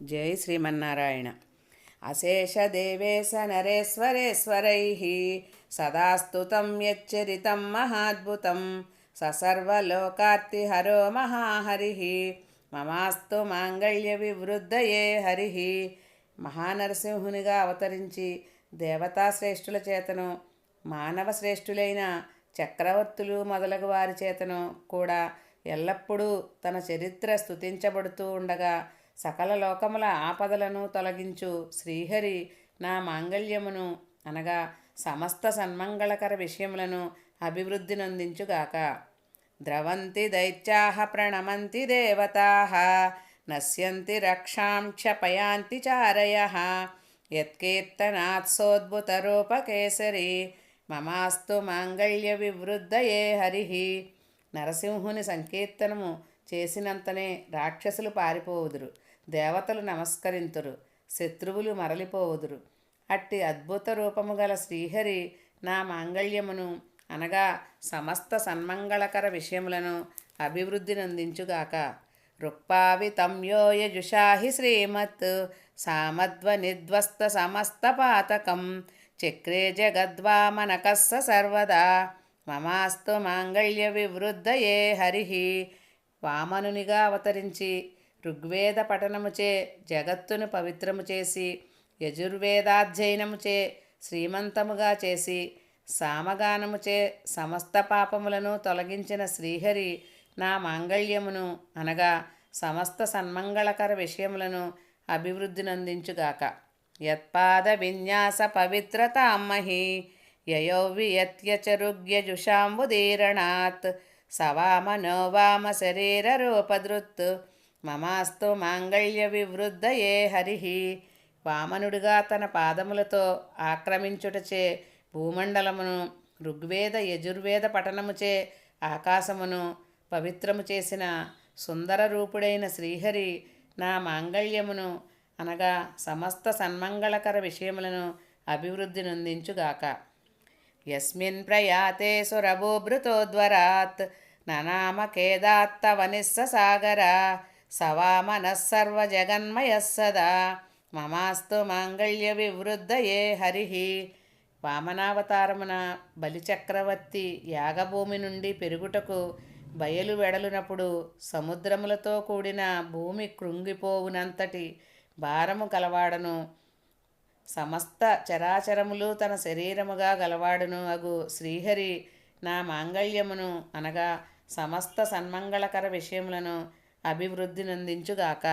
జై శ్రీమన్నారాయణ. అశేషదేవేశ నరేశ్వరేశ్వరై సదాస్తుతం యచ్చరితం మహాద్భుతం ససర్వలోకార్తిహరో మహాహరి మమాస్తు మాంగళ్య వివృద్ధయే హరి మహానరసింహునిగా అవతరించి దేవతాశ్రేష్ఠుల చేతను మానవ శ్రేష్ఠులైన చక్రవర్తులు మొదలగు వారి చేతను కూడా ఎల్లప్పుడూ తన చరిత్ర స్తుతించబడుతూ ఉండగా సకల లోకముల ఆపదలను తొలగించు శ్రీహరి నా మాంగళ్యమును అనగా సమస్త సన్మంగళకర విషయములను అభివృద్ధినందించుగాక ద్రవంతి దైత్యాహ ప్రణమంతి దేవతాః నశ్యంతి రక్షాం క్షపయాంతి చారయ యత్కీర్తనాత్సోద్భుతరూపకేసరి మమాస్తు మాంగళ్య వివృద్ధయే హరి. నరసింహుని సంకీర్తనము చేసినంతనే రాక్షసులు పారిపోవుదురు. దేవతలు నమస్కరింతురు శత్రువులు మరలిపోవుదురు. అట్టి అద్భుత రూపము గల శ్రీహరి నా మాంగళ్యమును అనగా సమస్త సన్మంగళకర విషయములను అభివృద్ధి నందించుగాక. రుక్పావితం శ్రీమత్ సామధ్వ శ్రీమత్ సామధ్వనిధ్వస్త సమస్త పాతకం చక్రే జగద్వామనకస్స సర్వదా. మమాస్తు మాంగళ్య వివృద్ధయే హరి. వామనునిగా అవతరించి ఋగ్వేద పఠనముచే జగత్తును పవిత్రము చేసి యజుర్వేదాధ్యయనముచే శ్రీమంతముగా చేసి సామగానముచే సమస్త పాపములను తొలగించిన శ్రీహరి నా మాంగళ్యమును అనగా సమస్త సన్మంగళకర విషయములను అభివృద్ధి నందించుగాక యత్పాద విన్యాస పవిత్రతామహి యయో వియత్యచరుగ్యజుషాంబుదీరణాత్ సవామనోవామ శరీర శరీరరూపధృత్ మమాస్తు మాంగళ్య వివృద్ధయే హరి వామనుడిగా తన పాదములతో ఆక్రమించుటచే భూమండలమును ఋగ్వేద యజుర్వేద పఠనముచే ఆకాశమును పవిత్రము చేసిన సుందర రూపుడైన శ్రీహరి నా మాంగళ్యమును అనగా సమస్త సన్మంగళకర విషయములను అభివృద్ధి నొందించుగాక. యస్మిన్ ప్రయాతే సురభూభృతోద్వరాత్ ననామకేదాత్తవనిస్స సాగర. సవామనఃసర్వజగన్మయ సదా. మమాస్తు మాంగళ్య వివృద్ధయే హరి. వామనావతారమున బలిచక్రవర్తి యాగభూమి నుండి పెరుగుటకు బయలు వెడలునప్పుడు సముద్రములతో కూడిన భూమి కృంగిపోవునంతటి భారము గలవాడను సమస్త చరాచరములు తన శరీరముగా గలవాడును అగు శ్రీహరి నా మాంగళ్యమును అనగా సమస్త సన్మంగళకర విషయములను అభివృద్ధి నందించుగాక.